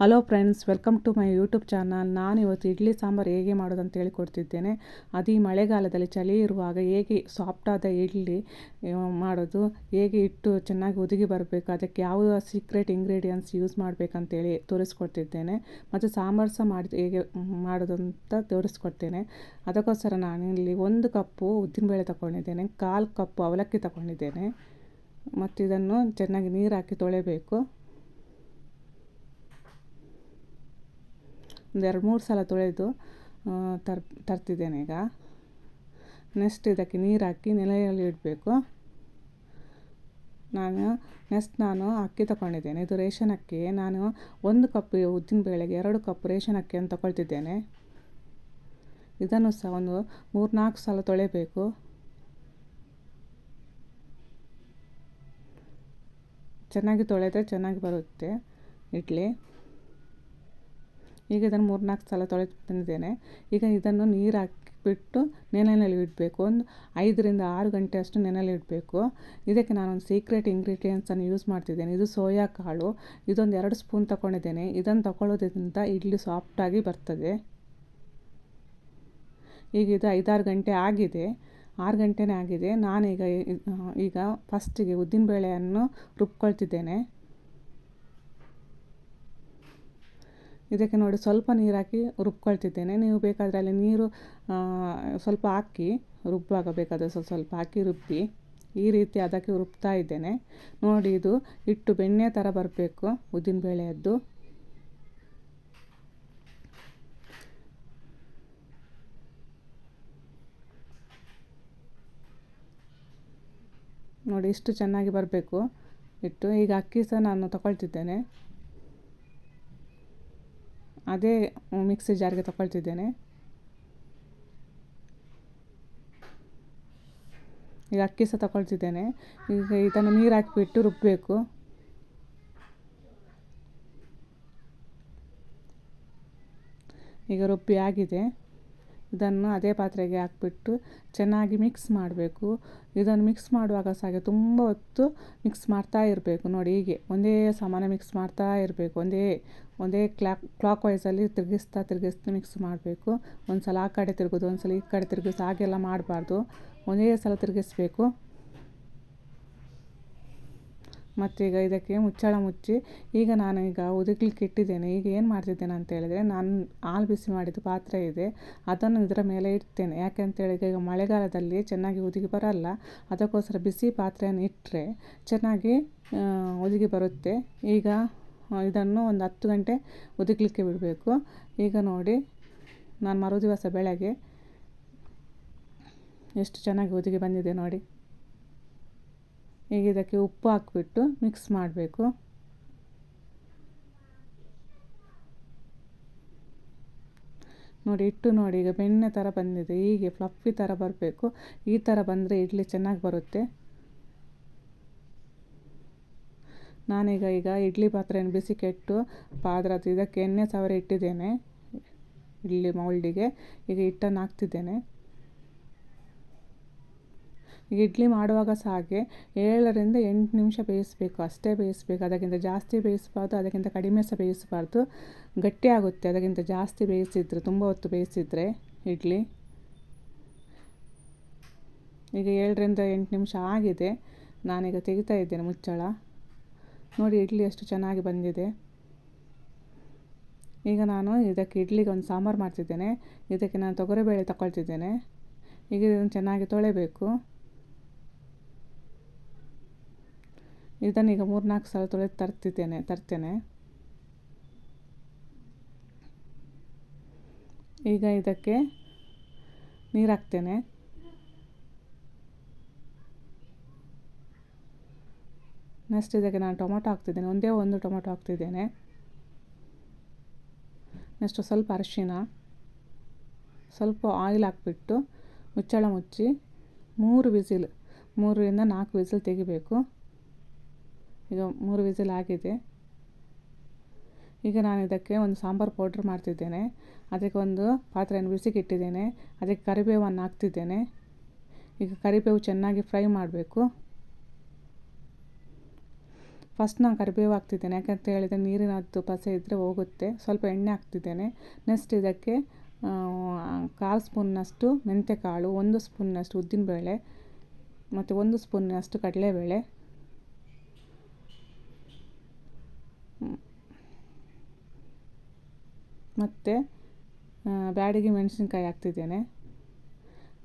Hello friends welcome to my YouTube channel ನಾನು ಇವತ್ತು ಇಡ್ಲಿ ಸಾಂಬಾರು ಹೇಗೆ ಮಾಡೋದು ಅಂತ ಹೇಳಿಕೊಡ್ತಿದ್ದೇನೆ ಅದು ಈ ಮಳೆಗಾಲದಲ್ಲಿ ಚಳಿ ಇರುವಾಗ ಹೇಗೆ ಸಾಫ್ಟಾದ ಇಡ್ಲಿ ಮಾಡೋದು, ಹೇಗೆ ಇಟ್ಟು ಚೆನ್ನಾಗಿ ಒದಗಿ ಬರಬೇಕು, ಅದಕ್ಕೆ ಯಾವ ಸೀಕ್ರೆಟ್ ಇಂಗ್ರೀಡಿಯೆಂಟ್ಸ್ ಯೂಸ್ ಮಾಡಬೇಕಂತೇಳಿ ತೋರಿಸ್ಕೊಡ್ತಿದ್ದೇನೆ. ಮತ್ತು ಸಾಂಬಾರು ಸಹ ಮಾಡಿ, ಹೇಗೆ ಮಾಡೋದು ಅಂತ ತೋರಿಸ್ಕೊಡ್ತೇನೆ. ಅದಕ್ಕೋಸ್ಕರ ಇಲ್ಲಿ ಒಂದು ಕಪ್ಪು ಉದ್ದಿನಬೇಳೆ ತಗೊಂಡಿದ್ದೇನೆ, ಕಾಲು ಕಪ್ಪು ಅವಲಕ್ಕಿ ತಗೊಂಡಿದ್ದೇನೆ. ಮತ್ತು ಇದನ್ನು ಚೆನ್ನಾಗಿ ನೀರು ಹಾಕಿ ತೊಳೆಯಬೇಕು ಒಂದು ಎರಡು ಮೂರು ಸಲ ತೊಳೆದು ತರ್, ತರ್ತಿದ್ದೇನೆ ಈಗ. ನೆಕ್ಸ್ಟ್ ಇದಕ್ಕೆ ನೀರು ಹಾಕಿ ನೆಲೆಯಲ್ಲಿ ಇಡಬೇಕು. ನಾನು ನೆಕ್ಸ್ಟ್ ನಾನು ಅಕ್ಕಿ ತಗೊಂಡಿದ್ದೇನೆ ಇದು ರೇಷನ್ ಅಕ್ಕಿ. ನಾನು ಒಂದು ಕಪ್ ಉದ್ದಿನ ಬೇಳೆಗೆ ಎರಡು ಕಪ್ ರೇಷನ್ ಅಕ್ಕಿಯನ್ನು ತಗೊಳ್ತಿದ್ದೇನೆ ಇದನ್ನು ಸಹ ಒಂದು ಮೂರು ನಾಲ್ಕು ಸಲ ತೊಳೆಯಬೇಕು ಚೆನ್ನಾಗಿ ತೊಳೆದ್ರೆ ಚೆನ್ನಾಗಿ ಬರುತ್ತೆ ಇಡ್ಲಿ. ಈಗ ಇದನ್ನು ಮೂರು ನಾಲ್ಕು ಸಲ ತೊಳೆದು ತಂದಿದ್ದೇನೆ. ಈಗ ಇದನ್ನು ನೀರು ಹಾಕಿಬಿಟ್ಟು ನೆನೆಯಲ್ಲಿ ಇಡಬೇಕು. ಒಂದು ಐದರಿಂದ ಆರು ಗಂಟೆ ಅಷ್ಟು ನೆನೆಯಲ್ಲಿ ಇಡಬೇಕು. ಇದಕ್ಕೆ ನಾನೊಂದು ಸೀಕ್ರೆಟ್ ಇಂಗ್ರೀಡಿಯೆಂಟ್ಸನ್ನು ಯೂಸ್ ಮಾಡ್ತಿದ್ದೇನೆ. ಇದು ಸೋಯಾ ಕಾಳು. ಇದೊಂದು ಎರಡು ಸ್ಪೂನ್ ತಗೊಂಡಿದ್ದೇನೆ ಇದನ್ನು ತಗೊಳ್ಳೋದ್ರಿಂದ ಇಡ್ಲಿ ಸಾಫ್ಟಾಗಿ ಬರ್ತದೆ. ಈಗ ಇದು ಐದಾರು ಗಂಟೆ ಆಗಿದೆ. ಆರು ಗಂಟೆನೇ ಆಗಿದೆ. ನಾನೀಗ ಈಗ ಫಸ್ಟಿಗೆ ಉದ್ದಿನಬೇಳೆಯನ್ನು ರುಬ್ಕೊಳ್ತಿದ್ದೇನೆ. ಇದಕ್ಕೆ ನೋಡಿ ಸ್ವಲ್ಪ ನೀರು ಹಾಕಿ ರುಬ್ಕೊಳ್ತಿದ್ದೇನೆ. ನೀವು ಬೇಕಾದರೆ ಅಲ್ಲಿ ನೀರು ಸ್ವಲ್ಪ ಹಾಕಿ ರುಬ್ಬಾಗ ಬೇಕಾದರೆ ಸ್ವಲ್ಪ ಸ್ವಲ್ಪ ಹಾಕಿ ರುಬ್ಬಿ ಈ ರೀತಿ ಅದಕ್ಕೆ ರುಬ್ತಾ ಇದ್ದೇನೆ. ನೋಡಿ ಇದು ಹಿಟ್ಟು ಬೆಣ್ಣೆ ಥರ ಬರಬೇಕು ಉದ್ದಿನಬೇಳೆಯದ್ದು ನೋಡಿ ಇಷ್ಟು ಚೆನ್ನಾಗಿ ಬರಬೇಕು ಹಿಟ್ಟು. ಈಗ ಅಕ್ಕಿ ಸಹ ನಾನು ತಗೊಳ್ತಿದ್ದೇನೆ. ಅದೇ ಮಿಕ್ಸಿ ಜಾರಿಗೆ ತಗೊಳ್ತಿದ್ದೇನೆ. ಈಗ ಅಕ್ಕಿ ಸಹ ತಗೊಳ್ತಿದ್ದೇನೆ. ಈಗ ಇದನ್ನು ನೀರು ಹಾಕಿಬಿಟ್ಟು ರುಬ್ಬಬೇಕು ಈಗ ರುಬ್ಬಿ ಆಗಿದೆ. ಇದನ್ನು ಅದೇ ಪಾತ್ರೆಗೆ ಹಾಕ್ಬಿಟ್ಟು ಚೆನ್ನಾಗಿ ಮಿಕ್ಸ್ ಮಾಡಬೇಕು. ಇದನ್ನು ಮಿಕ್ಸ್ ಮಾಡುವಾಗ ಸಹ ತುಂಬ ಹೊತ್ತು ಮಿಕ್ಸ್ ಮಾಡ್ತಾ ಇರಬೇಕು. ನೋಡಿ ಹೀಗೆ ಒಂದೇ ಸಮಾನ ಮಿಕ್ಸ್ ಮಾಡ್ತಾ ಇರಬೇಕು. ಒಂದೇ ಒಂದೇ ಕ್ಲಾಕ್ ಕ್ಲಾಕ್ ವೈಸಲ್ಲಿ ತಿರುಗಿಸ್ತಾ ತಿರುಗಿಸ್ತಾ ಮಿಕ್ಸ್ ಮಾಡಬೇಕು. ಒಂದು ಸಲ ಆ ಕಡೆ ತಿರುಗೋದು ಒಂದು ಸಲ ಈ ಕಡೆ ತಿರುಗಿಸಿ, ಹಾಗೆಲ್ಲ ಮಾಡಬಾರ್ದು. ಒಂದೇ ಸಲ ತಿರುಗಿಸ್ಬೇಕು. ಮತ್ತೀಗ ಇದಕ್ಕೆ ಮುಚ್ಚಳ ಮುಚ್ಚಿ, ಈಗ ನಾನು ಈಗ ಉದುಗ್ಲಿಕ್ಕೆ ಇಟ್ಟಿದ್ದೇನೆ. ಈಗ ಏನು ಮಾಡ್ತಿದ್ದೇನೆ ಅಂತ ಹೇಳಿದರೆ, ನಾನು ಹಾಲು ಬಿಸಿ ಮಾಡಿದ ಪಾತ್ರೆ ಇದೆ. ಅದನ್ನು ಇದರ ಮೇಲೆ ಇಡ್ತೇನೆ. ಯಾಕೆ ಅಂತೇಳಿದರೆ ಈಗ ಮಳೆಗಾಲದಲ್ಲಿ ಚೆನ್ನಾಗಿ ಉದುಗಿ ಬರಲ್ಲ. ಅದಕ್ಕೋಸ್ಕರ ಬಿಸಿ ಪಾತ್ರೆಯನ್ನು ಇಟ್ಟರೆ ಚೆನ್ನಾಗಿ ಉದುಗಿ ಬರುತ್ತೆ. ಈಗ ಇದನ್ನು ಒಂದು ಹತ್ತು ಗಂಟೆ ಉದುಕಲಿಕ್ಕೆ ಬಿಡಬೇಕು. ಈಗ ನೋಡಿ, ನಾನು ಮರು ದಿವಸ ಬೆಳಗ್ಗೆ ಎಷ್ಟು ಚೆನ್ನಾಗಿ ಒದಗಿ ಬಂದಿದೆ ನೋಡಿ. ಈಗ ಇದಕ್ಕೆ ಉಪ್ಪು ಹಾಕಿಬಿಟ್ಟು ಮಿಕ್ಸ್ ಮಾಡಬೇಕು. ನೋಡಿ, ಇಟ್ಟು ನೋಡಿ, ಈಗ ಬೆಣ್ಣೆ ಥರ ಬಂದಿದೆ. ಹೀಗೆ ಫ್ಲಫಿ ಥರ ಬರಬೇಕು. ಈ ಥರ ಬಂದರೆ ಇಡ್ಲಿ ಚೆನ್ನಾಗಿ ಬರುತ್ತೆ. ನಾನೀಗ ಈಗ ಇಡ್ಲಿ ಪಾತ್ರೆಯನ್ನು ಬಿಸಿ ಕೆಟ್ಟು ಪಾದ್ರದ್ದು ಇದಕ್ಕೆ ಎಣ್ಣೆ ಸವರ ಇಟ್ಟಿದ್ದೇನೆ. ಇಡ್ಲಿ ಮೌಲ್ಡಿಗೆ. ಈಗ ಹಿಟ್ಟನ್ನು ಹಾಕ್ತಿದ್ದೇನೆ. ಈಗ ಇಡ್ಲಿ ಮಾಡುವಾಗ ಸಹ ಹಾಗೆ ಏಳರಿಂದ ಎಂಟು ನಿಮಿಷ ಬೇಯಿಸಬೇಕು. ಅಷ್ಟೇ ಬೇಯಿಸಬೇಕು. ಅದಕ್ಕಿಂತ ಜಾಸ್ತಿ ಬೇಯಿಸಬಾರ್ದು, ಅದಕ್ಕಿಂತ ಕಡಿಮೆ ಸಹ ಬೇಯಿಸಬಾರ್ದು. ಗಟ್ಟಿಯಾಗುತ್ತೆ. ಅದಕ್ಕಿಂತ ಜಾಸ್ತಿ ಬೇಯಿಸಿದ್ರೆ, ತುಂಬ ಹೊತ್ತು ಬೇಯಿಸಿದರೆ ಇಡ್ಲಿ. ಈಗ ಏಳರಿಂದ ಎಂಟು ನಿಮಿಷ ಆಗಿದೆ. ನಾನೀಗ ತೆಗಿತಾ ಇದ್ದೇನೆ ಮುಚ್ಚಳ. ನೋಡಿ, ಇಡ್ಲಿ ಎಷ್ಟು ಚೆನ್ನಾಗಿ ಬಂದಿದೆ. ಈಗ ನಾನು ಇದಕ್ಕೆ ಇಡ್ಲಿಗೆ ಒಂದು ಸಾಂಬಾರು ಮಾಡ್ತಿದ್ದೇನೆ. ಇದಕ್ಕೆ ನಾನು ತೊಗರಿಬೇಳೆ ತಗೊಳ್ತಿದ್ದೇನೆ ಈಗ ಇದನ್ನು ಚೆನ್ನಾಗಿ ತೊಳೆಬೇಕು. ಇದನ್ನು ಈಗ ಮೂರು ನಾಲ್ಕು ಸಲ ತೊಳೆದು ತರ್ತಿದ್ದೇನೆ, ತರ್ತೇನೆ. ಈಗ ಇದಕ್ಕೆ ನೀರು ಹಾಕ್ತೇನೆ. ನೆಕ್ಸ್ಟ್ ಇದಕ್ಕೆ ನಾನು ಟೊಮೊಟೊ ಹಾಕ್ತಿದ್ದೇನೆ. ಒಂದೇ ಒಂದು ಟೊಮೊಟೊ ಹಾಕ್ತಿದ್ದೇನೆ. ನೆಕ್ಸ್ಟು ಸ್ವಲ್ಪ ಅರಿಶಿನ, ಸ್ವಲ್ಪ ಆಯಿಲ್ ಹಾಕ್ಬಿಟ್ಟು ಮುಚ್ಚಳ ಮುಚ್ಚಿ ಮೂರು ವಿಸಿಲ್, ಮೂರರಿಂದ ನಾಲ್ಕು ವಿಸಿಲ್ ತೆಗಿಬೇಕು. ಈಗ ಮೂರು ವಿಸಿಲ್ ಆಗಿದೆ. ಈಗ ನಾನು ಇದಕ್ಕೆ ಒಂದು ಸಾಂಬಾರು ಪೌಡ್ರ್ ಮಾಡ್ತಿದ್ದೇನೆ. ಅದಕ್ಕೆ ಒಂದು ಪಾತ್ರೆಯನ್ನು ಬಿಸಿಗೆ ಇಟ್ಟಿದ್ದೇನೆ ಅದಕ್ಕೆ ಕರಿಬೇವನ್ನು ಹಾಕ್ತಿದ್ದೇನೆ. ಈಗ ಕರಿಬೇವು ಚೆನ್ನಾಗಿ ಫ್ರೈ ಮಾಡಬೇಕು. ಫಸ್ಟ್ ನಾನು ಕರಿಬೇವು ಹಾಕ್ತಿದ್ದೇನೆ ಯಾಕಂತ ಹೇಳಿದರೆ ನೀರಿನದ್ದು ಪಸೆ ಇದ್ದರೆ ಹೋಗುತ್ತೆ. ಸ್ವಲ್ಪ ಎಣ್ಣೆ ಹಾಕ್ತಿದ್ದೇನೆ. ನೆಕ್ಸ್ಟ್ ಇದಕ್ಕೆ ಕಾಲು ಸ್ಪೂನ್ನಷ್ಟು ಮೆಂತ್ಯಕಾಳು ಒಂದು ಸ್ಪೂನ್ನಷ್ಟು ಉದ್ದಿನಬೇಳೆ, ಮತ್ತು ಒಂದು ಸ್ಪೂನ್ನಷ್ಟು ಕಡಲೆಬೇಳೆ. ಮತ್ತು ಬ್ಯಾಡಿಗೆ ಮೆಣಸಿನ್ಕಾಯಿ ಹಾಕ್ತಿದ್ದೇನೆ.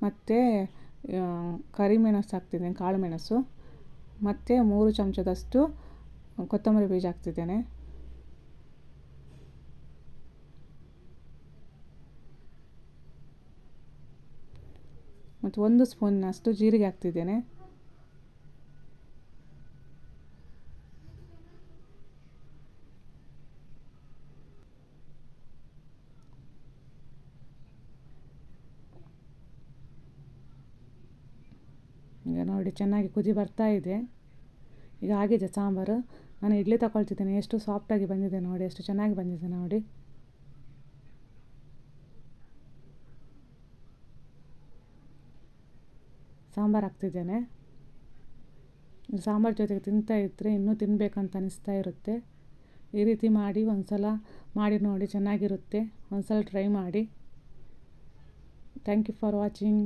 ಮತ್ತು ಕರಿಮೆಣಸು ಹಾಕ್ತಿದ್ದೇನೆ, ಕಾಳು ಮೆಣಸು. ಮತ್ತು ಮೂರು ಚಮಚದಷ್ಟು ಕೊತ್ತಂಬರಿ ಬೀಜ ಹಾಕ್ತಿದ್ದೇನೆ. ಮತ್ತು ಒಂದು ಸ್ಪೂನ್ನಷ್ಟು ಜೀರಿಗೆ ಹಾಕ್ತಿದ್ದೇನೆ. ಈಗ ನೋಡಿ, ಚೆನ್ನಾಗಿ ಕುದಿ ಬರ್ತಾ ಇದೆ. ಈಗ ಆಗಿದೆ ಸಾಂಬಾರು. ನಾನು ಇಡ್ಲಿ ತಗೊಳ್ತಿದ್ದೀನಿ. ಎಷ್ಟು ಸಾಫ್ಟಾಗಿ ಬಂದಿದೆ ನೋಡಿ, ಎಷ್ಟು ಚೆನ್ನಾಗಿ ಬಂದಿದೆ ನೋಡಿ. ಸಾಂಬಾರು ಹಾಕ್ತಿದ್ದೇನೆ. ಸಾಂಬಾರು ಜೊತೆಗೆ ತಿಂತಾ ಇದ್ದರೆ ಇನ್ನೂ ತಿನ್ನಬೇಕಂತ ಅನಿಸ್ತಾ ಇರುತ್ತೆ. ಈ ರೀತಿ ಮಾಡಿ ಒಂದು ಸಲ ಮಾಡಿ ನೋಡಿ ಚೆನ್ನಾಗಿರುತ್ತೆ. ಒಂದು ಸಲ ಟ್ರೈ ಮಾಡಿ. Thank you for watching